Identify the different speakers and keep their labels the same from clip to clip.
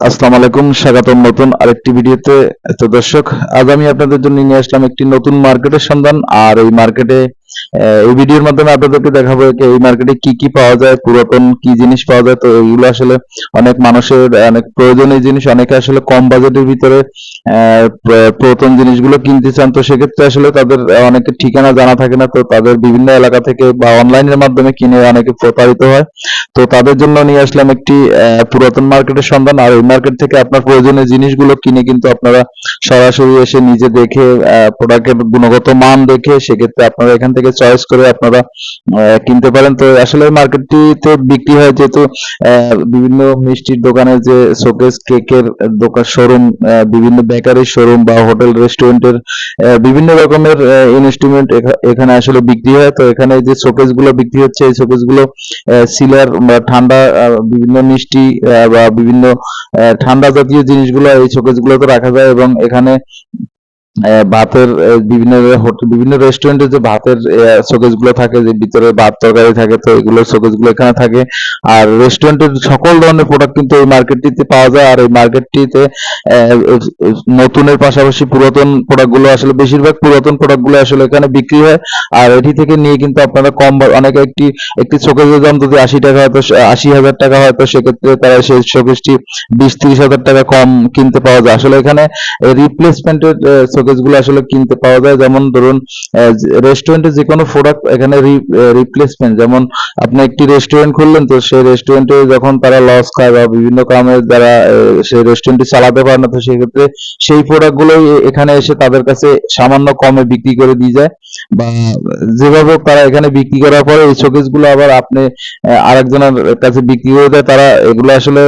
Speaker 1: আসসালামু আলাইকুম, স্বাগতম নতুন আরেকটি ভিডিওতে। তো দর্শক, আজ আমি আপনাদের জন্য নিয়ে আসলাম একটি নতুন মার্কেটের সন্ধান। আর এই মার্কেটে এই ভিডিওর মাধ্যমে আপনাদেরকে দেখাবো এই মার্কেটে কি কি পাওয়া যায়, পুরাতন কি জিনিস পাওয়া যায়। তো এইগুলো আসলে অনেক মানুষের, অনেক প্রয়োজনীয় জিনিস, অনেকে আসলে কম বাজেটের ভিতরে পুরাতন জিনিসগুলো কিনতে চান। তো সেক্ষেত্রে আসলে তাদের অনেকের ঠিকানা জানা থাকে না। তো তাদের বিভিন্ন এলাকা থেকে বা অনলাইনের মাধ্যমে কিনে অনেকে প্রতারিত হয়। তো তাদের জন্য নিয়ে আসলাম একটি পুরাতন মার্কেটের সন্ধান। আর এই মার্কেট থেকে আপনার প্রয়োজনীয় জিনিসগুলো কিনে কিন্তু আপনারা সরাসরি এসে নিজে দেখে প্রোডাক্টের গুণগত মান দেখে সেক্ষেত্রে আপনারা এখান থেকে চয়েস করে আপনারা কিনতে পারেন। তো আসলে মার্কেটটিতে বিক্রি হয় যেহেতু বিভিন্ন মিষ্টির দোকানে যে শোকেস কেকের দোকান শোরুম বিভিন্ন বেকারি শোরুম বা হোটেল রেস্টুরেন্টের বিভিন্ন রকমের ইনস্ট্রুমেন্ট এখানে আসলে বিক্রি হয়। তো এখানে যে শোকেসগুলো বিক্রি হচ্ছে, এই শোকেসগুলো সিলার বা ঠান্ডা বিভিন্ন মিষ্টি বা বিভিন্ন ঠান্ডা জাতীয় জিনিসগুলো এই শোকেস গুলোতে রাখা যায় এবং এখানে ভাতের বিভিন্ন হোটেল বিভিন্ন রেস্টুরেন্টে যে ভাতের শোকেসগুলো থাকে, যে ভিতরে ভাত তরকারি থাকে, তো এগুলো শোকেসগুলো এখানে থাকে। আর রেস্টুরেন্টের সকল ধরনের প্রোডাক্ট কিন্তু এই মার্কেটটিতে পাওয়া যায়। আর এই মার্কেটটিতে নতুনের পাশাপাশি পুরাতন প্রোডাক্টগুলো আসলে বেশিরভাগ পুরাতন প্রোডাক্টগুলো আসলে এখানে বিক্রি হয়। আর এটি থেকে নিয়ে কিন্তু আপনারা কম অনেকে একটি একটি শোকেসের দাম যদি আশি টাকা হয়তো আশি হাজার টাকা হয়তো সেক্ষেত্রে তারা সেই শোকেসটি বিশ ত্রিশ হাজার টাকা কম কিনতে পাওয়া যায়। আসলে এখানে রিপ্লেসমেন্টের শোকেসগুলো আসলে কিনতে পাওয়া যায়। যেমন ধরুন রেস্টুরেন্টে যে কোনো প্রোডাক্ট এখানে রিপ্লেসমেন্ট যেমন আপনি একটি রেস্টুরেন্ট খুললেন, তো সেই রেস্টুরেন্টে যখন তারা লস খায় বা বিভিন্ন কারণে যারা সেই রেস্টুরেন্টটি চালাতে পারে না, তো সেক্ষেত্রে সেই প্রোডাক্ট গুলোই এখানে এসে তাদের কাছে সামান্য কমে বিক্রি করে দিয়ে যায়। বা যেভাবে তারা এখানে বিক্রি করার পরে এই শোকেসগুলো আবার আপনি আরেকজনের কাছে বিক্রি করে দেয়, তারা এগুলো আসলে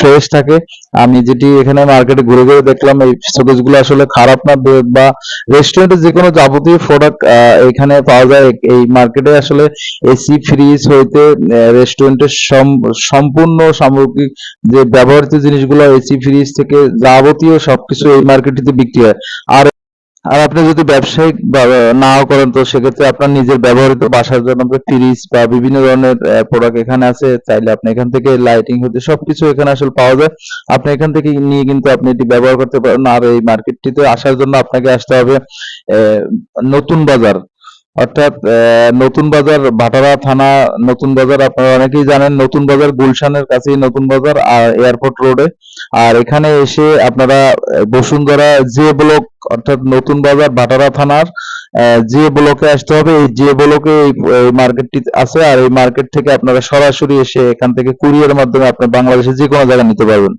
Speaker 1: ফ্রেশ থাকে। আমি যেটি এখানে মার্কেটে ঘুরে ঘুরে দেখলাম, এই শোকেসগুলো আসলে খারাপ না বা রেস্টুরেন্টে যে কোনো যাবতীয় প্রোডাক্ট এখানে পাওয়া যায়। এই মার্কেটে আসলে এসি ফ্রিজ হইতে রেস্টুরেন্টের সম্পূর্ণ সামগ্রিক যে ব্যবহৃত জিনিসগুলো এসি ফ্রিজ থেকে যাবতীয় সবকিছু এই মার্কেটটিতে বিক্রি হয়। আর আর আপনি যদি ব্যবসায়িক নাও করেন, তো সেক্ষেত্রে আপনার নিজের ব্যবহৃত বাসার জন্য ফ্রিজ বা বিভিন্ন ধরনের প্রোডাক্ট এখানে আছে। চাইলে আপনি এখান থেকে লাইটিং হতে সবকিছু এখানে আসলে পাওয়া যায়। আপনি এখান থেকে নিয়ে কিন্তু আপনি এটি ব্যবহার করতে পারেন। আর এই মার্কেটটিতে আসার জন্য আপনাকে আসতে হবে নতুন বাজার। অর্থাৎ নতুন বাজার ভাটারা থানা, নতুন বাজার আপনারা অনেকেই জানেন, নতুন বাজার গুলশানের কাছেই নতুন বাজার, আর এয়ারপোর্ট রোডে। আর এখানে এসে আপনারা বসুন্ধরা যে ব্লক, অর্থাৎ নতুন বাজার ভাটারা থানার যে ব্লকে আসতে হবে, এই যে ব্লকে এই মার্কেটটি আছে, আর এই মার্কেট থেকে আপনারা সরাসরি এসে এখান থেকে কুরিয়ার মাধ্যমে আপনি বাংলাদেশে যে কোনো জায়গায় নিতে পারবেন।